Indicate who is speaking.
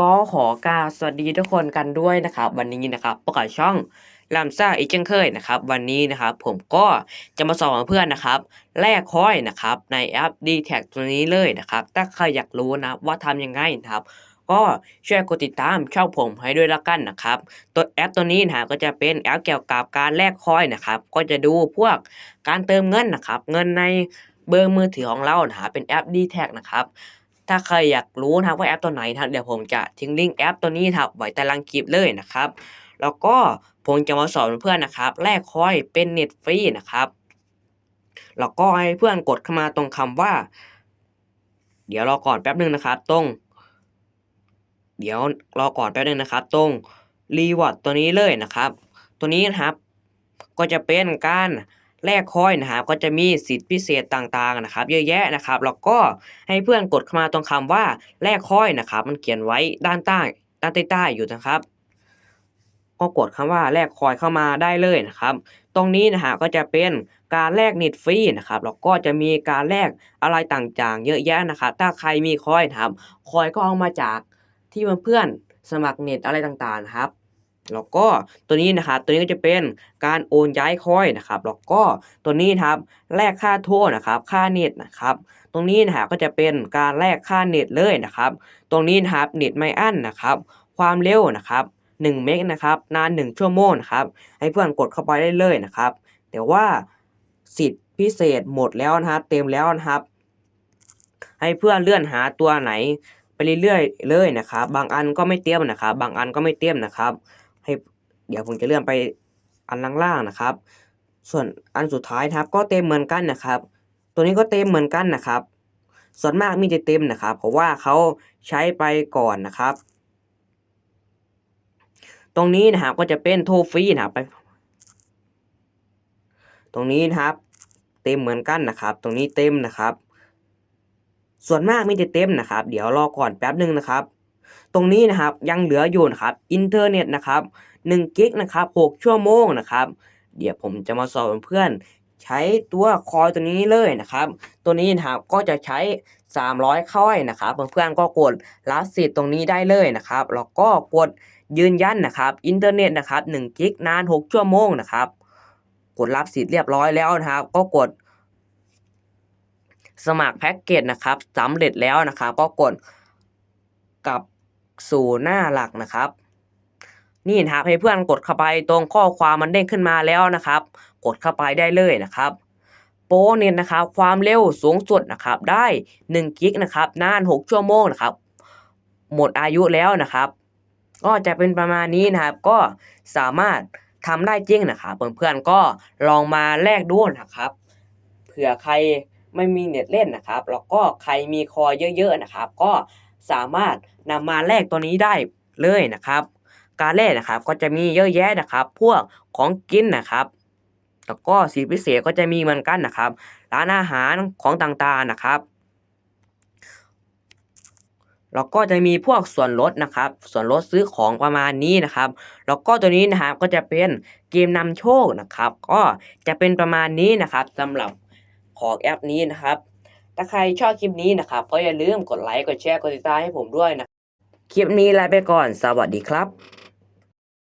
Speaker 1: ก็ขอกราบสวัสดีทุกคนกันด้วยนะครับ วันนี้นะครับประกาศช่องลำซ่าอีกเช่นเคยนะครับ วันนี้นะครับผมก็จะมาสอนเพื่อนนะครับแลกคอยนะครับ ในแอป d t แทตัวนี้เลยนะครับ ถ้าใครอยากรู้นะว่าทำยังไงนะครับ ก็ช่วยกดติดตามช่องผมให้ด้วยละกันนะครับ ตัวแอปตัวนี้นะก็จะเป็นแอปเกี่ยวกับการแลกคอยนะครับ ก็จะดูพวกการเติมเงินนะครับ เงินในเบอร์มือถือของเรานะเป็นแอป d t แทนะครับ ถ้าใครอยากรู้นะครับว่าแอปตัวไหนนะครับเดี๋ยวผมจะทิ้งลิงก์แอปตัวนี้นะครับไว้ใต้ล่างคลิปเลยนะครับ แล้วก็ผมจะมาสอนเพื่อนนะครับ แลกคอยเป็นเน็ตฟรีนะครับ แล้วก็ให้เพื่อนกดเข้ามาตรงคำว่า เดี๋ยวรอก่อนแป๊บนึงนะครับ ตรง เดี๋ยวรอก่อนแป๊บนึงนะครับ ตรงรีวอร์ดตัวนี้เลยนะครับ ตัวนี้นะครับ ก็จะเป็นการ แลกคอยนะครับก็จะมีสิทธิพิเศษต่างๆนะครับ เยอะแยะนะครับแล้วก็ให้เพื่อนกดเข้ามาตรงคำว่าแลกคอยนะครับ มันเขียนไว้ด้านใต้ด้านใต้ๆอยู่นะครับ ก็กดคำว่าแลกคอยเข้ามาได้เลยนะครับ ตรงนี้นะฮะก็จะเป็นการแลกเน็ตฟรีนะครับแล้วก็จะมีการแลกอะไรต่างๆ เยอะแยะนะครับ ถ้าใครมีคอยนะครับคอยก็เอามาจากที่เพื่อนๆสมัครเน็ตอะไรต่างๆนะครับ แล้วก็ตัวนี้นะครับตัวนี้ก็จะเป็นการโอนย้ายคอยนะครับแล้วก็ตัวนี้ครับแลกค่าโทรนะครับ ค่าเน็ตนะครับ ตรงนี้นะครับก็จะเป็นการแลกค่าเน็ตเลยนะครับ ตรงนี้นะครับเน็ตไม่อั้นนะครับ ความเร็วนะครับ1เมกนะครับนาน 1 ชั่วโมงนะครับให้เพื่อนกดเข้าไปได้เลยนะครับ แต่ว่าสิทธิพิเศษหมดแล้วนะครับเต็มแล้วนะครับ ให้เพื่อนเลื่อนหาตัวไหนไปเรื่อยๆเลยนะครับ บางอันก็ไม่เต็มนะครับ บางอันก็ไม่เต็มนะครับ ให้เดี๋ยวผมจะเลื่อนไปอันล่างๆนะครับ ส่วนอันสุดท้ายนะครับ ก็เต็มเหมือนกันนะครับ ตัวนี้ก็เต็มเหมือนกันนะครับ ส่วนมากมีจะเต็มนะครับ เพราะว่าเขาใช้ไปก่อนนะครับ ตรงนี้นะครับก็จะเป็นโทฟรีนะครับไปตรงนี้นะครับ เต็มเหมือนกันนะครับ ตรงนี้เต็มนะครับ ส่วนมากมีจะเต็มนะครับ เดี๋ยวรอก่อนแป๊บหนึ่งนะครับ ตรงนี้นะครับยังเหลืออยู่นะครับอินเทอร์เน็ตนะครับ1กิกนะครับ6ชั่วโมงนะครับ เดี๋ยวผมจะมาสอนเพื่อนใช้ตัวคอยตัวนี้เลยนะครับ ตัวนี้นะครับก็จะใช้ 300ค่อยนะครับเพื่อนๆก็กดรับสิทธิ์ตรงนี้ได้เลยนะครับแล้วก็กดยืนยันนะครับอินเทอร์เน็ตนะครับ1กิกนาน 6 ชั่วโมงนะครับ กดรับสิทธิ์เรียบร้อยแล้วนะครับ ก็กด สมัครแพ็กเกจนะครับสำเร็จแล้วนะครับ ก็กดกลับ สู่หน้าหลักนะครับ นี่นะครับให้เพื่อนกดเข้าไปตรงข้อความมันเด้งขึ้นมาแล้วนะครับ กดเข้าไปได้เลยนะครับโปเน็ตนะครับความเร็วสูงสุดนะครับได้1กิกนะครับนาน 6 ชั่วโมงนะครับหมดอายุแล้วนะครับ ก็จะเป็นประมาณนี้นะครับ ก็สามารถทำได้จริงนะครับเพื่อนๆก็ลองมาแลกดูนะครับเผื่อใครไม่มีเน็ตเล่นนะครับ แล้วก็ใครมีคอเยอะๆนะครับ ก็ สามารถนำมาแลกตัวนี้ได้เลยนะครับ การแลกนะครับก็จะมีเยอะแยะนะครับ พวกของกินนะครับ แล้วก็สีพิเศษก็จะมีเหมือนกันนะครับ ร้านอาหารของต่างๆนะครับแล้วก็จะมีพวกส่วนลดนะครับ ส่วนลดซื้อของประมาณนี้นะครับ แล้วก็ตัวนี้นะครับก็จะเป็นเกมนำโชคนะครับ ก็จะเป็นประมาณนี้นะครับสำหรับของแอปนี้นะครับ ถ้าใครชอบคลิปนี้นะครับก็อย่าลืมกดไลค์กดแชร์กดติดตามให้ผมด้วยนะ คลิปนี้ลาไปก่อน สวัสดีครับ